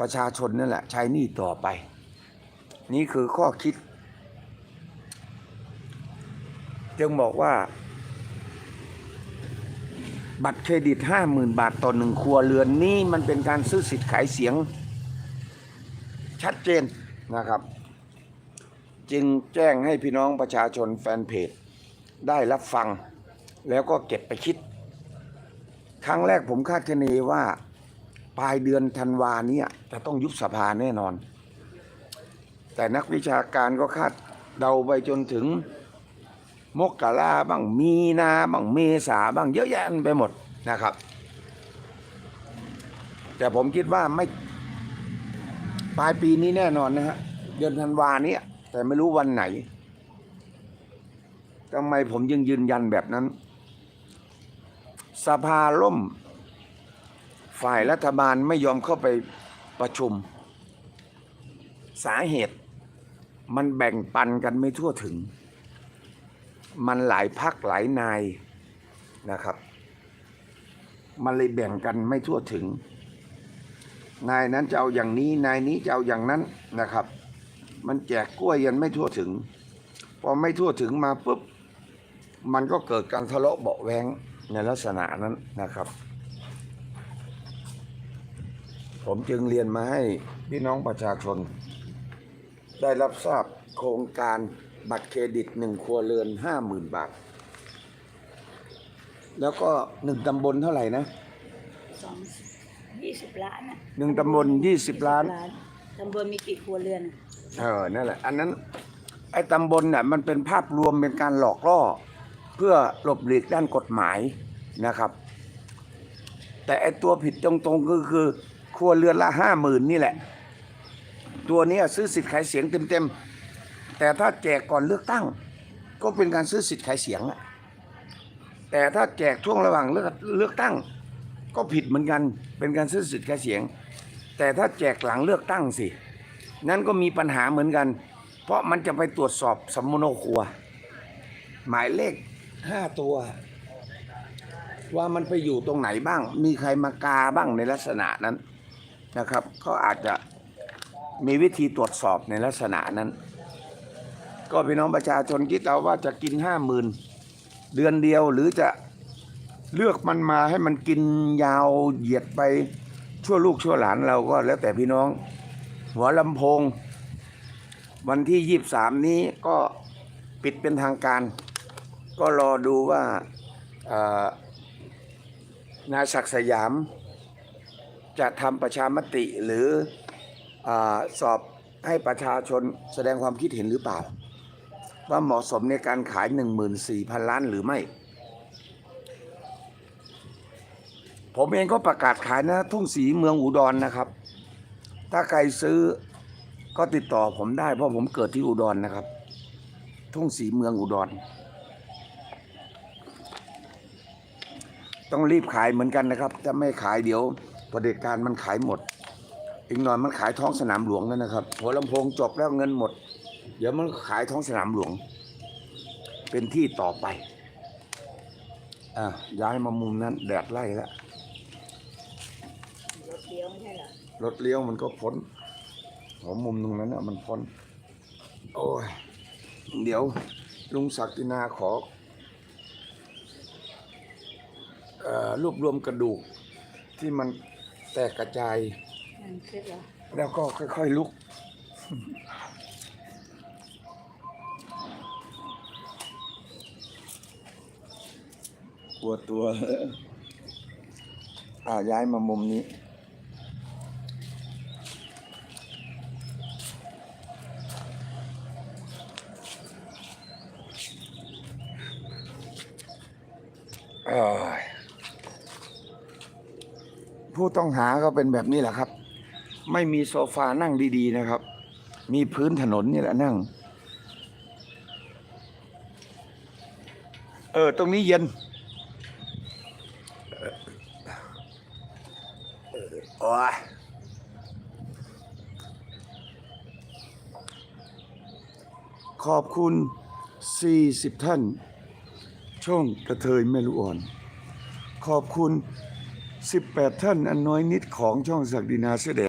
ประชาชนนั่นแหละ ใช้หนี้ต่อไป นี่คือข้อคิด จึงบอกว่า บัตรเครดิตห้าหมื่นบาทต่อหนึ่งครัวเรือนนี่มันเป็นการซื้อสิทธิ์ขายเสียง ชัดเจนนะครับ จึงแจ้งให้พี่น้องประชาชนแฟนเพจ ได้รับฟัง แล้วก็เก็บไปคิด ครั้งแรกผมคาดคะเนว่า ปลายเดือนธันวาเนี้จะต้องยุบสภาแน่นอน แต่นักวิชาการก็คาดเดาไปจนถึงมกราบ้างมีนาบ้างเมษาบ้างเยอะแยะไปหมดนะครับ แต่ผมคิดว่าไม่ปลายปีนี้แน่นอนนะฮะเดือนธันวาเนี้แต่ไม่รู้วันไหนทำไมผมยังยืนยันแบบนั้น สภาล่ม ฝ่ายรัฐบาลไม่ยอมเข้าไปประชุม สาเหตุ มันแบ่งปันกันไม่ทั่วถึง มันหลายพักหลายนายนะครับ มันเลยแบ่งกันไม่ทั่วถึง นายนั้นจะเอาอย่างนี้ นายนี้จะเอาอย่างนั้นนะครับ มันแจกกล้วยยันไม่ทั่วถึง พอไม่ทั่วถึงมาปุ๊บ มันก็เกิดการทะเลาะเบาแวงในลักษณะนั้นนะครับ ผมจึงเรียนมาให้พี่น้องประชาชน ได้รับทราบโครงการบัตรเครดิตหนึ่งครัวเรือนห้าหมื่นบาท แล้วก็หนึ่งตำบลเท่าไหร่นะสองยี่สิบล้านอะหนึ่งตำบลยี่สิบล้าน ตำบลมีกี่ครัวเรือนอะเออ นั่นแหละ อันนั้น ไอ้ตำบลน่ะมันเป็นภาพรวมเป็นการหลอกล่อ เพื่อหลบหลีกด้านกฎหมายนะครับ แต่ไอ้ตัวผิดตรงๆก็คือ ครัวเรือนละห้าหมื่นนี่แหละ ตัวนี้ซื้อสิทธิ์ขายเสียงเต็มๆ แต่ถ้าแจกก่อนเลือกตั้ง ก็เป็นการซื้อสิทธิ์ขายเสียงอะแต่ถ้าแจกช่วงระหว่างเลือกเลือกตั้ง ก็ผิดเหมือนกันเป็นการซื้อสิทธิ์ขายเสียง แต่ถ้าแจกหลังเลือกตั้งสิ นั่นก็มีปัญหาเหมือนกัน เพราะมันจะไปตรวจสอบสมโนครัว หมายเลขห้าตัวว่ามันไปอยู่ตรงไหนบ้าง มีใครมากาบ้างในลักษณะนั้น นะครับ ก็อาจจะมีวิธีตรวจสอบในลักษณะนั้น ก็พี่น้องประชาชนคิดเอาว่าจะกินห้าหมื่นเดือนเดียวหรือจะเลือกมันมาให้มันกินยาวเหยียดไปชั่วลูกชั่วหลานเราก็แล้วแต่พี่น้อง หัวลำโพง วันที่ยี่สามนี้ก็ปิดเป็นทางการ ก็รอดูว่านายศักดิ์สยาม จะทำประชามติหรืออสอบให้ประชาชนแสดงความคิดเห็นหรือเปล่า ว่าเหมาะสมในการขาย 14,000 ล้านหรือไม่ ผมเองก็ประกาศขายนะทุ่งสีเมืองอุดรนนะครับ ถ้าใครซื้อก็ติดต่อผมได้เพราะผมเกิดที่อุดรนนะครับ ทุ่งสีเมืองอุดรต้องรีบขายเหมือนกันนะครับถ้าไม่ขายเดี๋ยว ประเด็จการมันขายหมด อีกหน่อยมันขายท้องสนามหลวงแล้วนะครับหัวลำโพงจบแล้วเงินหมด เดี๋ยวมันขายท้องสนามหลวง เป็นที่ต่อไปอะย้ายมามุมนั้น แดดไล่แล้วรถเลี้ยวไม่ใช่เหรอรถเลี้ยวมันก็พ้นหัวมุมตรงนั้นน่ะมันพ้น โอ้ย เดี๋ยวลุงศักดินาขออ่อรวบรวมกระดูกที่มัน ตกกระจายนั่นคือเหรอแล้วก็ค่อยๆลุก ปวดตัวอ่าย้ายมามุมนี้เอ้ย ผู้ต้องหาก็เป็นแบบนี้แหละครับ ไม่มีโซฟานั่งดีๆนะครับ มีพื้นถนนนี่แหละนั่ง เออ ตรงนี้เย็นออโอ้ยขอบคุณ 40 ท่าน ช่องกระเทยไม่รู้อ่อน ขอบคุณ 18 ท่านอันน้อยนิดของช่องศักดินาเสด็จ